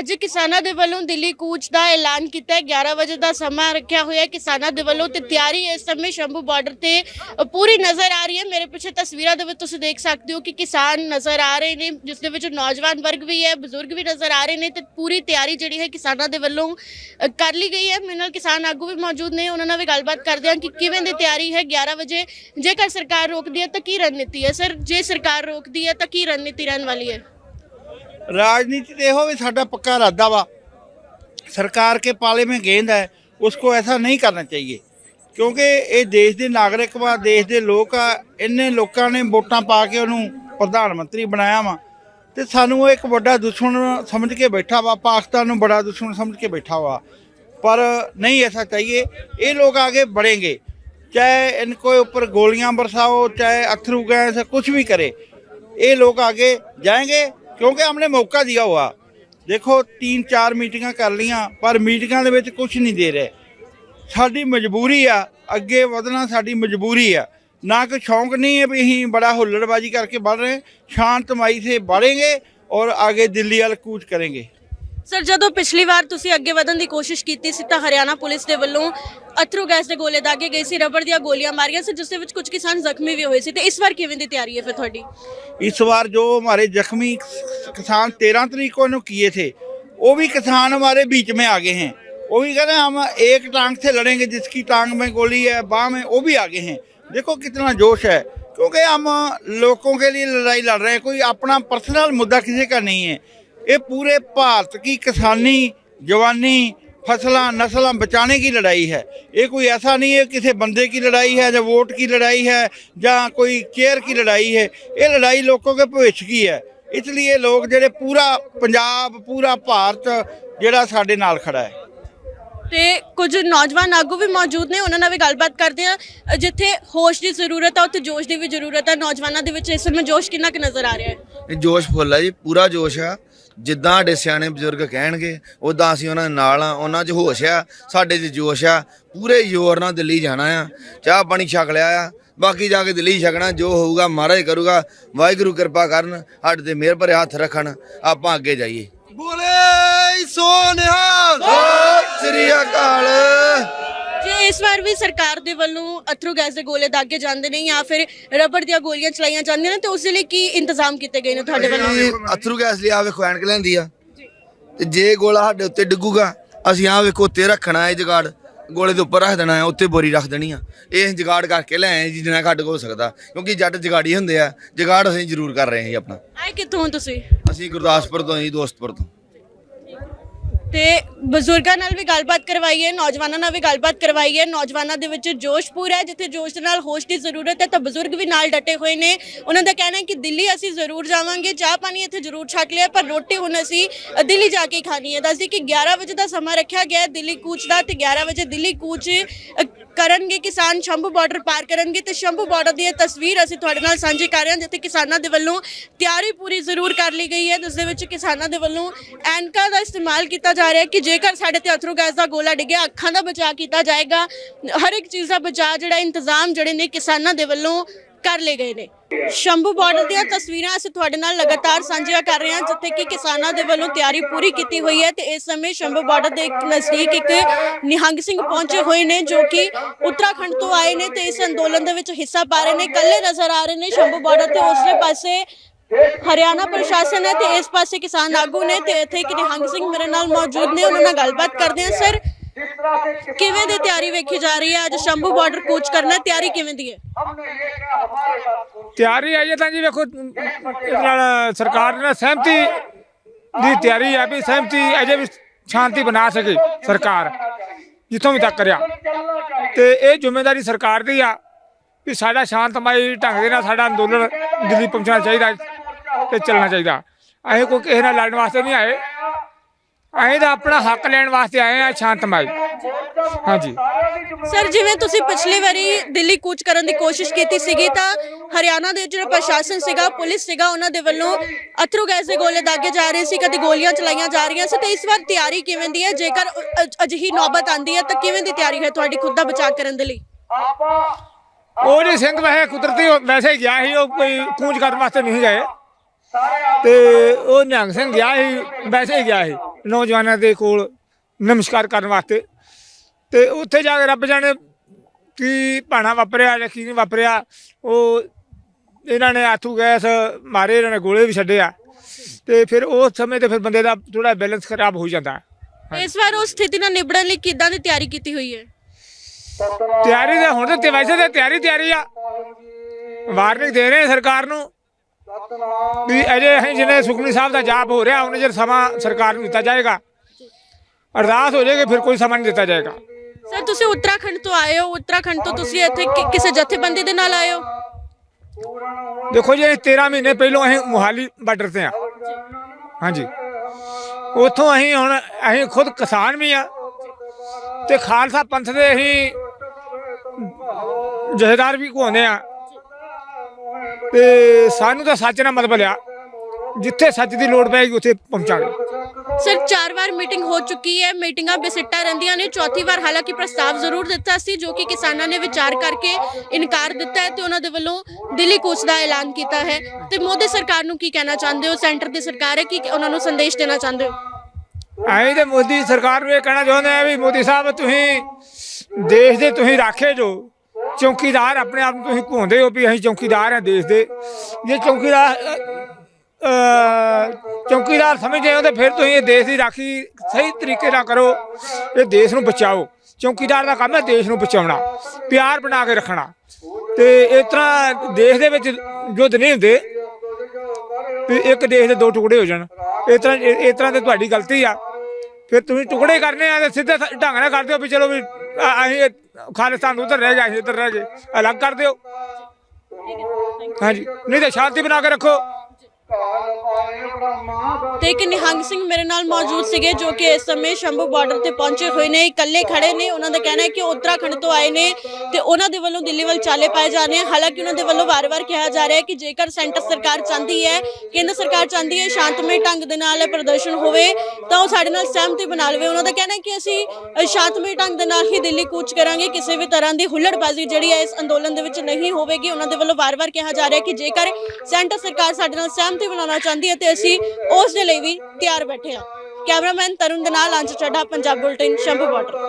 ਅੱਜ ਕਿਸਾਨਾਂ ਦੇ ਵੱਲੋਂ ਦਿੱਲੀ ਕੂਚ ਦਾ ਐਲਾਨ ਕੀਤਾ ਹੈ। 11 ਵਜੇ ਦਾ ਸਮਾਂ ਰੱਖਿਆ ਹੋਇਆ ਹੈ। ਕਿਸਾਨਾਂ ਦੇ ਵੱਲੋਂ ਤੇ ਤਿਆਰੀ ਇਸ ਸਮੇਂ ਸ਼ੰਭੂ ਬਾਰਡਰ ਤੇ ਪੂਰੀ ਨਜ਼ਰ ਆ ਰਹੀ ਹੈ। ਮੇਰੇ ਪਿੱਛੇ ਤਸਵੀਰਾਂ ਦੇ ਵਿੱਚ ਤੁਸੀਂ ਦੇਖ ਸਕਦੇ ਹੋ ਕਿ ਕਿਸਾਨ ਨਜ਼ਰ ਆ ਰਹੇ ਨੇ, ਜਿਸ ਦੇ ਵਿੱਚ ਨੌਜਵਾਨ ਵਰਗ ਵੀ ਹੈ, ਬਜ਼ੁਰਗ ਵੀ ਨਜ਼ਰ ਆ ਰਹੇ ਨੇ ਤੇ ਪੂਰੀ ਤਿਆਰੀ ਜਿਹੜੀ ਹੈ ਕਿਸਾਨਾਂ ਦੇ ਵੱਲੋਂ ਕਰ ਲਈ ਗਈ ਹੈ। ਮੇਰੇ ਨਾਲ ਕਿਸਾਨ ਆਗੂ ਵੀ ਮੌਜੂਦ ਨੇ। ਉਹਨਾਂ ਨਾਲ ਵੀ ਗੱਲਬਾਤ ਕਰਦੇ ਹਾਂ ਕਿ ਕਿਵੇਂ ਦੀ ਤਿਆਰੀ ਹੈ 11 ਵਜੇ। ਜੇਕਰ ਸਰਕਾਰ ਰੋਕਦੀ ਹੈ ਤਾਂ ਕੀ ਰਣਨੀਤੀ ਹੈ? ਸਰ, ਜੇ ਸਰਕਾਰ ਰੋਕਦੀ ਹੈ ਤਾਂ ਕੀ ਰਣਨੀਤੀ ਰਹਿਣ ਵਾਲੀ ਹੈ? राजनीति तो हो भी साडा पक्का इरादा वा सरकार के पाले में गेंद है उसको ऐसा नहीं करना चाहिए ਕਿਉਂਕਿ ਇਹ ਦੇਸ਼ ਦੇ ਨਾਗਰਿਕ ਵਾ ਦੇਸ਼ ਦੇ ਲੋਕ ਆ ਇੰਨੇ ਲੋਕਾਂ ਨੇ ਵੋਟਾਂ ਪਾ ਕੇ ਉਹਨੂੰ ਪ੍ਰਧਾਨ ਮੰਤਰੀ ਬਣਾਇਆ ਵਾ ਤੇ ਸਾਨੂੰ ਉਹ ਇੱਕ ਵੱਡਾ ਦੁਸ਼ਮਣ ਸਮਝ ਕੇ ਬੈਠਾ ਵਾ ਪਾਕਿਸਤਾਨ ਨੂੰ ਬੜਾ ਦੁਸ਼ਮਣ ਸਮਝ ਕੇ ਬੈਠਾ ਵਾ पर नहीं ऐसा चाहिए ये लोग आगे बढ़ेंगे चाहे इनको ऊपर गोलियां बरसाओ चाहे अथरू गैस कुछ भी करे ये लोग आगे जाएंगे ਕਿਉਂਕਿ ਹਮਨੇ ਮੌਕਾ ਦਿਆ ਹੋਆ ਦੇਖੋ 3-4 ਮੀਟਿੰਗਾਂ ਕਰ ਲੀਆਂ ਪਰ ਮੀਟਿੰਗਾਂ ਦੇ ਵਿੱਚ ਕੁਝ ਨਹੀਂ ਦੇ ਰਹੇ। ਸਾਡੀ ਮਜਬੂਰੀ ਆ ਅੱਗੇ ਵਧਣਾ ਸਾਡੀ ਮਜਬੂਰੀ ਆ। ਨਾ ਕਿ ਸ਼ੌਂਕ ਨਹੀਂ ਹੈ ਵੀ ਅਸੀਂ ਬੜਾ ਹੁੱਲੜਬਾਜੀ ਕਰਕੇ ਵੱਧ ਰਹੇ ਸ਼ਾਂਤਮਾਈ ਸੇ ਵਧेंगे ਔਰ ਅੱਗੇ ਦਿੱਲੀ ਵੱਲ ਕੂਚ ਕਰਾਂਗੇ। ਸਰ ਜਦੋਂ ਪਿਛਲੀ ਵਾਰ ਤੁਸੀਂ ਅੱਗੇ ਵਧਣ ਦੀ ਕੋਸ਼ਿਸ਼ ਕੀਤੀ ਸੀ ਤਾਂ ਹਰਿਆਣਾ ਪੁਲਿਸ ਦੇ ਵੱਲੋਂ ਅਥਰੂ ਗੈਸ ਦੇ ਗੋਲੇ ਦਾਗੇ ਗਏ ਸੀ ਰਬੜ ਦੀਆਂ ਗੋਲੀਆਂ ਮਾਰੀਆਂ ਸੀ ਜਿਸ ਦੇ ਵਿੱਚ ਕੁਝ ਕਿਸਾਨ ਜ਼ਖਮੀ ਵੀ ਹੋਏ ਸੀ। ਤੇ ਇਸ ਵਾਰ ਕਿਵੇਂ ਦੀ ਤਿਆਰੀ ਹੈ ਫਿਰ ਤੁਹਾਡੀ? ਇਸ ਵਾਰ ਜੋ ਹਮਾਰੇ ਜ਼ਖਮੀ किसान तेरह तरीक को इन्हों किए थे वो भी किसान हमारे बीच में आगे हैं वो भी कह रहे हैं हम एक टांग से लड़ेंगे जिसकी टांग में गोली है बाह में वो भी आगे हैं देखो कितना जोश है क्योंकि हम लोगों के लिए लड़ाई लड़ रहे हैं कोई अपना पर्सनल मुद्दा किसी का नहीं है ये पूरे भारत की किसानी जवानी फसलां नस्लां बचाने की लड़ाई है ये कोई ऐसा नहीं है किसी बंदे की लड़ाई है या वोट की लड़ाई है या कोई चेयर की लड़ाई है ये लड़ाई लोगों के भविष्य की है ਇਸ ਲਈ ਇਹ ਲੋਕ ਜਿਹੜੇ ਪੂਰਾ ਪੰਜਾਬ ਪੂਰਾ ਭਾਰਤ ਜਿਹੜਾ ਸਾਡੇ ਨਾਲ ਖੜਾ ਹੈ। ਤੇ ਕੁਝ ਨੌਜਵਾਨ ਆਗੂ ਵੀ ਮੌਜੂਦ ਨੇ ਉਹਨਾਂ ਨਾਲ ਵੀ ਗੱਲਬਾਤ ਕਰਦੇ ਆ ਜਿੱਥੇ ਹੋਸ਼ ਦੀ ਜ਼ਰੂਰਤ ਆ ਉੱਥੇ ਜੋਸ਼ ਦੀ ਵੀ ਜ਼ਰੂਰਤ ਆ। ਨੌਜਵਾਨਾਂ ਦੇ ਵਿੱਚ ਇਸ ਸਮੇਂ ਜੋਸ਼ ਕਿੰਨਾ ਕੁ ਨਜ਼ਰ ਆ ਰਿਹਾ ਹੈ? ਜੋਸ਼ ਫੁੱਲ ਆ ਜੀ ਪੂਰਾ ਜੋਸ਼ ਆ। ਜਿੱਦਾਂ ਸਾਡੇ ਸਿਆਣੇ ਬਜ਼ੁਰਗ ਕਹਿਣਗੇ ਉਦਾਂ ਅਸੀਂ ਉਹਨਾਂ ਦੇ ਨਾਲ ਆ ਉਹਨਾਂ 'ਚ ਹੋਸ਼ ਆ ਸਾਡੇ 'ਚ ਜੋਸ਼ ਆ ਪੂਰੇ ਜ਼ੋਰ ਨਾਲ ਦਿੱਲੀ ਜਾਣਾ ਆ। ਚਾਹ ਪਾਣੀ ਛਕ ਲਿਆ ਆ ਬਾਕੀ ਜਾ ਕੇ ਦਿੱਲੀ ਛਕਣਾ ਜੋ ਹੋਊਗਾ ਮਹਾਰਾਜ ਕਰੂਗਾ ਵਾਹਿਗੁਰੂ ਕਿਰਪਾ ਕਰਨ ਸਾਡੇ ਤੇ ਮਿਹਰ ਭਰੇ ਹੱਥ ਰੱਖਣ ਆਪਾਂ ਅੱਗੇ ਜਾਈਏ। ਬੋਲੇ ਸੋਨਿਹਾਲ ਸਤਿ ਸ੍ਰੀ ਅਕਾਲ। ਇਸ ਵਾਰ ਵੀ ਸਰਕਾਰ ਦੇ ਵੱਲੋਂ ਅਥਰੂ ਗੈਸ ਦੇ ਗੋਲੇ ਦਾਗੇ ਜਾਂਦੇ ਨੇ ਜਾਂ ਫਿਰ ਰਬੜ ਦੀਆਂ ਗੋਲੀਆਂ ਚਲਾਈਆਂ ਜਾਂਦੀਆਂ ਨੇ ਤੇ ਉਸ ਦੇ ਲਈ ਕੀ ਇੰਤਜ਼ਾਮ ਕੀਤੇ ਗਏ ਨੇ ਤੁਹਾਡੇ ਵੱਲੋਂ? ਅਥਰੂ ਗੈਸ ਲਈ ਆ ਵੇਖੋ ਐਨਕ ਲੈਂਦੀ ਆ। ਤੇ ਜੇ ਗੋਲਾ ਸਾਡੇ ਉੱਤੇ ਡਿੱਗੂਗਾ ਅਸੀਂ ਆ ਵੇਖੋ ਉੱਤੇ ਰੱਖਣਾ ਹੈ ਜਗਾੜ ਗੋਲੇ ਦੇ ਉੱਪਰ ਰੱਖ ਦੇਣਾ ਹੈ ਉੱਤੇ ਬੋਰੀ ਰੱਖ ਦੇਣੀ ਆ। ਇਹ ਜਗਾੜ ਕਰਕੇ ਲੈ ਆਏ ਜਿੰਨਾ ਘੱਟ ਹੋ ਸਕਦਾ ਕਿਉਂਕਿ ਜੱਟ ਜਗਾੜੀ ਹੁੰਦੇ ਆ ਜਗਾੜ ਅਸੀਂ ਜ਼ਰੂਰ ਕਰ ਰਹੇ ਹਾਂ ਜੀ ਆਪਣਾ। ਆਏ ਕਿੱਥੋਂ ਹੋ ਤੁਸੀਂ? ਅਸੀਂ ਗੁਰਦਾਸਪੁਰ ਤੋਂ ਜੀ ਦੋਸਤਪੁਰ ਤੋਂ। ਤੇ ਬਜ਼ੁਰਗਾਂ ਨਾਲ ਵੀ ਗੱਲਬਾਤ ਕਰਵਾਈ ਹੈ ਨੌਜਵਾਨਾਂ ਨਾਲ ਵੀ ਗੱਲਬਾਤ ਕਰਵਾਈ ਹੈ ਨੌਜਵਾਨਾਂ ਦੇ ਵਿੱਚ ਜੋਸ਼ ਪੂਰਾ ਹੈ, ਜਿੱਥੇ ਜੋਸ਼ ਦੇ ਨਾਲ ਹੋਸ਼ ਦੀ ਜ਼ਰੂਰਤ ਹੈ, ਤਾਂ ਬਜ਼ੁਰਗ ਵੀ ਨਾਲ ਡਟੇ ਹੋਏ ਨੇ। ਉਹਨਾਂ ਦਾ ਕਹਿਣਾ ਹੈ ਕਿ ਦਿੱਲੀ ਅਸੀਂ ਜ਼ਰੂਰ ਜਾਵਾਂਗੇ, ਚਾਹ ਪਾਣੀ ਇੱਥੇ ਜ਼ਰੂਰ ਛਕ ਲਿਆ, ਪਰ ਰੋਟੀ ਹੁਣ ਅਸੀਂ ਦਿੱਲੀ ਜਾ ਕੇ ਖਾਣੀ ਹੈ। ਦੱਸਦੀ ਕਿ 11 ਵਜੇ ਦਾ ਸਮਾਂ ਰੱਖਿਆ ਗਿਆ ਹੈ ਦਿੱਲੀ ਕੂਚ ਦਾ, ਤੇ 11 ਵਜੇ ਦਿੱਲੀ ਕੂਚ ਕਰਨਗੇ ਕਿਸਾਨ, ਸ਼ੰਭੂ ਬਾਰਡਰ ਪਾਰ ਕਰਨਗੇ, ਤੇ ਸ਼ੰਭੂ ਬਾਰਡਰ ਦੀ ਇਹ ਤਸਵੀਰ ਅਸੀਂ ਤੁਹਾਡੇ ਨਾਲ ਸਾਂਝੀ ਕਰ ਰਹੇ ਹਾਂ, ਜਿੱਥੇ ਕਿਸਾਨਾਂ ਦੇ ਵੱਲੋਂ ਤਿਆਰੀ ਪੂਰੀ ਜ਼ਰੂਰ ਕਰ ਲਈ ਗਈ ਹੈ। ਜਿਸ ਦੇ ਵਿੱਚ ਕਿਸਾਨਾਂ ਦੇ ਵੱਲੋਂ ਐਨਕਾ ਦਾ ਇਸਤੇਮਾਲ ਕੀਤਾ ਜਾ ਰਿਹਾ ਕਿ ਜੇਕਰ ਸਾਡੇ ਤੇ ਅਥਰੂ ਗੈਸ ਦਾ ਗੋਲਾ ਡਿੱਗਿਆ, ਅੱਖਾਂ ਦਾ ਬਚਾਅ ਕੀਤਾ ਜਾਏਗਾ, ਹਰ ਇੱਕ ਚੀਜ਼ ਦਾ ਬਚਾਅ ਜਿਹੜਾ ਇੰਤਜ਼ਾਮ ਜਿਹੜੇ ਨੇ ਕਿਸਾਨਾਂ ਦੇ ਵੱਲੋਂ ਕਰ ਲਏ ਗਏ ਨੇ। ਸ਼ੰਭੂ ਬਾਰਡਰ ਦੀਆਂ ਤਸਵੀਰਾਂ ਅਸੀਂ ਤੁਹਾਡੇ ਨਾਲ ਲਗਾਤਾਰ ਸਾਂਝੀਆਂ ਕਰ ਰਹੇ ਹਾਂ, ਜਿੱਥੇ ਕਿ ਕਿਸਾਨਾਂ ਦੇ ਵੱਲੋਂ ਤਿਆਰੀ ਪੂਰੀ ਕੀਤੀ ਹੋਈ ਹੈ ਤੇ ਇਸ ਸਮੇਂ ਸ਼ੰਭੂ ਬਾਰਡਰ ਦੇ ਇੱਕ ਨਜ਼ਦੀਕ ਇੱਕ ਨਿਹੰਗ ਸਿੰਘ ਪਹੁੰਚੇ ਹੋਏ ਨੇ, ਜੋ ਕਿ ਉੱਤਰਾਖੰਡ ਤੋਂ ਆਏ ਨੇ ਤੇ ਇਸ ਅੰਦੋਲਨ ਦੇ ਵਿੱਚ ਹਿੱਸਾ ਪਾ ਰਹੇ ਨੇ। ਇਕੱਲੇ ਨਜ਼ਰ ਆ ਰਹੇ ਨੇ ਸ਼ੰਭੂ ਬਾਰਡਰ ਤੇ, ਉਸਲੇ ਪਾਸੇ ਹਰਿਆਣਾ ਪ੍ਰਸ਼ਾਸਨ ਹੈ ਤੇ ਇਸ ਪਾਸੇ ਕਿਸਾਨ ਆਗੂ ਨੇ ਤੇ ਇੱਥੇ ਇੱਕ ਨਿਹੰਗ ਸਿੰਘ ਮੇਰੇ ਨਾਲ ਮੌਜੂਦ ਨੇ, ਉਹਨਾਂ ਨਾਲ ਗੱਲਬਾਤ ਕਰਦੇ ਹਾਂ। ਸਰ, ਕਿਵੇਂ ਦੀ ਤਿਆਰੀ ਵੇਖੀ ਜਾ ਰਹੀ ਹੈ? ਅੱਜ ਸ਼ੰਭੂ ਬਾਰਡਰ ਕੂਚ ਕਰਨਾ ਤਿਆਰੀ ਕਿਵੇਂ ਦੀ ਹੈ? ਤਿਆਰੀ ਅਜੇ ਤਾਂ ਜੀ ਵੇਖੋ ਸਰਕਾਰ ਨੇ ਸਹਿਮਤੀ ਦੀ ਤਿਆਰੀ ਹੈ ਵੀ ਸਹਿਮਤੀ ਅਜੇ ਵੀ ਸ਼ਾਂਤੀ ਬਣਾ ਸਕੇ ਸਰਕਾਰ, ਜਿੱਥੋਂ ਵੀ ਤੱਕ ਕਰਿਆ। ਤੇ ਇਹ ਜ਼ਿੰਮੇਵਾਰੀ ਸਰਕਾਰ ਦੀ ਆ ਵੀ ਸਾਡਾ ਸ਼ਾਂਤਮਈ ਢੰਗ ਦੇ ਨਾਲ ਸਾਡਾ ਅੰਦੋਲਨ ਦਿੱਲੀ ਪਹੁੰਚਣਾ ਚਾਹੀਦਾ ਤੇ ਚੱਲਣਾ ਚਾਹੀਦਾ। ਅਸੀਂ ਕੋਈ ਕਿਸੇ ਨਾਲ ਲੜਨ ਵਾਸਤੇ ਨਹੀਂ ਆਏ। ਅਸੀਂ ਤਾਂ ਆਪਣਾ ਹੱਕ ਲੈਣ ਵਾਸਤੇ ਆਏ ਆ ਸ਼ਾਂਤਮਈ ਹਾਂਜੀ। ਸਰ ਜਿਵੇਂ ਤੁਸੀਂ ਪਿਛਲੀ ਵਾਰੀ ਦਿੱਲੀ ਕੂਚ ਕਰਨ ਦੀ ਕੋਸ਼ਿਸ਼ ਕੀਤੀ ਸੀਗੀ ਤਾਂ ਹਰਿਆਣਾ ਦੇ ਜਿਹੜਾ ਪ੍ਰਸ਼ਾਸਨ ਸੀਗਾ ਪੁਲਿਸ ਸੀਗਾ ਉਹਨਾਂ ਦੇ ਵੱਲੋਂ ਅਥਰੂ ਗੈਸ ਦੇ ਗੋਲੇ ਦਾਗੇ ਜਾ ਰਹੇ ਸੀ ਕਦੀ ਗੋਲੀਆਂ ਚਲਾਈਆਂ ਜਾ ਰਹੀਆਂ ਸੀ ਤੇ ਇਸ ਵਾਰ ਤਿਆਰੀ ਕਿਵੇਂ ਦੀ ਹੈ? ਜੇਕਰ ਅ- ਅਜਿਹੀ ਨੌਬਤ ਆਂਦੀ ਹੈ ਤਾਂ ਕਿਵੇਂ ਦੀ ਤਿਆਰੀ ਹੈ ਤੁਹਾਡੀ ਖੁਦ ਦਾ ਬਚਾਅ ਕਰਨ ਦੇ ਲਈ? ਉਹ ਜੀ ਸਿੰਘ ਵੈਸੇ ਕੁਦਰਤੀ ਉਹ ਵੈਸੇ ਹੀ ਗਿਆ ਸੀ ਉਹ ਕੋਈ ਕੂੰਜ ਕਰਨ ਵਾਸਤੇ ਨਹੀਂ ਗਏ। ਤੇ ਉਹ ਨਿਹੰਗ ਸਿੰਘ ਗਿਆ ਸੀ ਵੈਸੇ ਹੀ ਗਿਆ ਸੀ ਨੌਜਵਾਨਾਂ ਦੇ ਕੋਲ ਨਮਸਕਾਰ ਕਰਨ ਵਾਸਤੇ। ਤੇ ਉੱਥੇ ਜਾ ਕੇ ਰੱਬ ਜਾਣੇ ਕੀ ਭਾਣਾ ਵਾਪਰਿਆ ਜਾਂ ਕੀ ਨਹੀਂ ਵਾਪਰਿਆ ਉਹ ਇਹਨਾਂ ਨੇ ਆਥੂ ਗੈਸ ਮਾਰੇ ਇਹਨਾਂ ਨੇ ਗੋਲੇ ਵੀ ਛੱਡੇ ਆ। ਤੇ ਫਿਰ ਉਸ ਸਮੇਂ ਤੇ ਫਿਰ ਬੰਦੇ ਦਾ ਥੋੜਾ ਬੈਲੈਂਸ ਖਰਾਬ ਹੋ ਜਾਂਦਾ। ਹੈ। ਇਸ ਵਾਰ ਉਸ ਸਥਿਤੀ ਨਾਲ ਨਿਬੜਨ ਲਈ ਕਿੱਦਾਂ ਦੀ ਤਿਆਰੀ ਕੀਤੀ ਹੋਈ ਹੈ? ਤਿਆਰੀ ਤਾਂ ਹੁਣ ਤੇ ਵੈਸੇ ਤਾਂ ਤਿਆਰੀ ਤਿਆਰੀ ਆ। ਵਾਰਨਿੰਗ ਦੇ ਰਹੇ ਆ ਸਰਕਾਰ ਨੂੰ। ਵੀ ਅਜੇ ਅਸੀਂ ਜਿਹਨੇ ਸੁਖਨੀ ਸਾਹਿਬ ਦਾ ਜਾਪ ਹੋ ਰਿਹਾ ਉਹਨੇ ਜੇ ਸਮਾਂ ਸਰਕਾਰ ਨੂੰ ਦਿੱਤਾ ਜਾਏਗਾ? ਅਰਦਾਸ ਹੋ ਜਾਏਗੀ ਫਿਰ ਕੋਈ ਸਮਾਂ ਨਹੀਂ ਦਿੱਤਾ ਜਾਏਗਾ। ਸਰ ਤੁਸੀਂ ਉੱਤਰਾਖੰਡ ਤੋਂ ਆਏ ਹੋ। ਉੱਤਰਾਖੰਡ ਤੋਂ ਤੁਸੀਂ ਇੱਥੇ ਕਿ- ਕਿਸੇ ਜਥੇਬੰਦੀ ਦੇ ਨਾਲ ਆਏ ਹੋ? ਦੇਖੋ ਜੀ ਇਹ 13 ਮਹੀਨੇ ਪਹਿਲੋਂ ਅਸੀਂ ਮੁਹਾਲੀ ਬਾਰਡਰ ਤੇ ਆ ਹਾਂਜੀ। ਉੱਥੋਂ ਅਸੀਂ ਹੁਣ ਅਸੀਂ ਖੁਦ ਕਿਸਾਨ ਵੀ ਆ ਤੇ ਖਾਲਸਾ ਪੰਥ ਦੇ ਅਸੀਂ ਜਹੇਦਾਰ ਵੀ ਕੋਨੇ ਆ ਤੇ ਸਾਨੂੰ ਤਾਂ ਸੱਚ ਨਾਲ ਮਤਲਬ ਲਿਆ ਜਿੱਥੇ ਸੱਚ ਦੀ ਲੋੜ ਪਏਗੀ ਉੱਥੇ ਪਹੁੰਚਾਂਗੇ। ਸਰ ਚਾਰ ਵਾਰ ਮੀਟਿੰਗ ਹੋ ਚੁੱਕੀ ਹੈ ਮੀਟਿੰਗਾਂ ਬੇਸਿੱਟਾ ਰਹਿੰਦੀਆਂ ਨੇ ਚੌਥੀ ਵਾਰ ਹਾਲਾਂਕਿ ਪ੍ਰਸਤਾਵ ਜ਼ਰੂਰ ਦਿੱਤਾ ਸੀ ਜੋ ਕਿ ਕਿਸਾਨਾਂ ਨੇ ਵਿਚਾਰ ਕਰਕੇ ਇਨਕਾਰ ਦਿੱਤਾ ਹੈ ਤੇ ਉਹਨਾਂ ਦੇ ਵੱਲੋਂ ਦਿੱਲੀ ਕੂਚ ਦਾ ਐਲਾਨ ਕੀਤਾ ਹੈ। ਤੇ ਮੋਦੀ ਸਰਕਾਰ ਨੂੰ ਕੀ ਕਹਿਣਾ ਚਾਹੁੰਦੇ ਹੋ? ਸੈਂਟਰ ਦੀ ਸਰਕਾਰ ਹੈ ਕੀ ਉਹਨਾਂ ਨੂੰ ਸੰਦੇਸ਼ ਦੇਣਾ ਚਾਹੁੰਦੇ ਹੋ? ਅਸੀਂ ਤੇ ਮੋਦੀ ਸਰਕਾਰ ਨੂੰ ਇਹ ਕਹਿਣਾ ਚਾਹੁੰਦੇ ਆ ਵੀ ਮੋਦੀ ਸਾਹਿਬ ਤੁਸੀਂ ਦੇਸ਼ ਦੇ ਤੁਸੀਂ ਰਾਖੇ ਜੋ। ਚੌਕੀਦਾਰ ਆਪਣੇ ਆਪ ਨੂੰ ਤੁਸੀਂ ਘੁੰਦੇ ਹੋ ਵੀ ਅਸੀਂ ਚੌਕੀਦਾਰ ਹਾਂ ਦੇਸ਼ ਦੇ। ਜੇ ਚੌਕੀਦਾਰ ਚੌਕੀਦਾਰ ਸਮਝਦੇ ਹੋ ਤੇ ਫਿਰ ਤੁਸੀਂ ਇਹ ਦੇਸ਼ ਦੀ ਰਾਖੀ ਸਹੀ ਤਰੀਕੇ ਨਾਲ ਕਰੋ, ਇਹ ਦੇਸ਼ ਨੂੰ ਬਚਾਓ। ਚੌਕੀਦਾਰ ਦਾ ਕੰਮ ਹੈ ਦੇਸ਼ ਨੂੰ ਬਚਾਉਣਾ, ਪਿਆਰ ਬਣਾ ਕੇ ਰੱਖਣਾ। ਤੇ ਇਸ ਤਰ੍ਹਾਂ ਦੇਸ਼ ਦੇ ਵਿੱਚ ਯੁੱਧ ਨਹੀਂ ਹੁੰਦੇ, ਵੀ ਇੱਕ ਦੇਸ਼ ਦੇ ਦੋ ਟੁਕੜੇ ਹੋ ਜਾਣ। ਇਸ ਤਰ੍ਹਾਂ ਇਸ ਤਰ੍ਹਾਂ ਤੇ ਤੁਹਾਡੀ ਗਲਤੀ ਆ। ਫਿਰ ਤੁਸੀਂ ਟੁਕੜੇ ਕਰਨੇ ਆ ਤੇ ਸਿੱਧੇ ਢੰਗ ਨਾਲ ਕਰਦੇ ਹੋ ਵੀ ਚਲੋ ਵੀ ਅਸੀਂ ਇਹ ਖਾਲਿਸਤਾਨ ਉਧਰ ਰਹਿ ਗਿਆ ਅਸੀਂ ਇੱਧਰ ਰਹਿ ਗਏ ਅਲੱਗ ਕਰ ਦਿਓ। ਹਾਂਜੀ। ਨਹੀਂ ਤਾਂ ਸ਼ਾਂਤੀ ਬਣਾ ਕੇ ਰੱਖੋ। ਤੇ ਇੱਕ ਨਿਹੰਗ ਸਿੰਘ ਮੇਰੇ ਨਾਲ ਮੌਜੂਦ ਸੀਗੇ ਜੋ ਕਿ ਇਸ ਸਮੇਂ ਸ਼ੰਭੂ ਬਾਰਡਰ ਤੇ ਪਹੁੰਚੇ ਹੋਏ ਨੇ, ਇਕੱਲੇ ਖੜੇ ਨੇ। ਉਹਨਾਂ ਦਾ ਕਹਿਣਾ ਹੈ ਕਿ ਉੱਤਰਾਖੰਡ ਤੋਂ ਆਏ ਨੇ ਤੇ ਉਹਨਾਂ ਦੇ ਵੱਲੋਂ ਦਿੱਲੀ ਵੱਲ ਚਾਲੇ ਪਾਏ ਜਾ ਰਹੇ ਹਨ ਹਾਲਾਂਕਿ ਉਹਨਾਂ ਦੇ ਵੱਲੋਂ ਵਾਰ-ਵਾਰ ਕਿਹਾ ਜਾ ਰਿਹਾ ਹੈ ਕਿ ਜੇਕਰ ਸੈਂਟਰ ਸਰਕਾਰ ਚਾਹੁੰਦੀ ਹੈ, ਕੇਂਦਰ ਸਰਕਾਰ ਚਾਹੁੰਦੀ ਹੈ ਸ਼ਾਂਤਮਈ ਢੰਗ ਦੇ ਨਾਲ ਪ੍ਰਦਰਸ਼ਨ ਹੋਵੇ, ਤਾਂ ਉਹ ਸਾਡੇ ਨਾਲ ਸਹਿਮਤੀ ਬਣਾ ਲਵੇ। ਉਹਨਾਂ ਦਾ ਕਹਿਣਾ ਹੈ ਕਿ ਅਸੀਂ ਸ਼ਾਂਤਮਈ ਢੰਗ ਦੇ ਨਾਲ ਹੀ ਦਿੱਲੀ ਕੂਚ ਕਰਾਂਗੇ। ਕਿਸੇ ਵੀ ਤਰ੍ਹਾਂ ਦੀ ਹੁੱਲੜਬਾਜ਼ੀ ਜਿਹੜੀ ਹੈ ਇਸ ਅੰਦੋਲਨ ਦੇ ਵਿੱਚ ਨਹੀਂ ਹੋਵੇਗੀ। ਉਹਨਾਂ ਦੇ ਵੱਲੋਂ ਵਾਰ-ਵਾਰ ਕਿਹਾ ਜਾ ਰਿਹਾ ਹੈ ਕਿ ਜੇਕਰ ਸੈਂਟਰ ਸਰਕਾਰ ਸਾਡੇ ਨਾਲ ਸਹਿਮਤ ਬਣਾਉਣਾ ਚਾਹੁੰਦੀ ਹੈ ਤੇ ਅਸੀਂ ਉਸ ਦੇ ਲਈ ਵੀ ਤਿਆਰ ਬੈਠੇ ਹਾਂ। ਕੈਮਰਾਮੈਨ ਤਰੁਣ ਦੇ ਨਾਲ ਅੰਸ਼ ਚੱਡਾ ਪੰਜਾਬ ਬੁਲਟਨ, ਸ਼ੰਭੂ ਬਾਰਡਰ।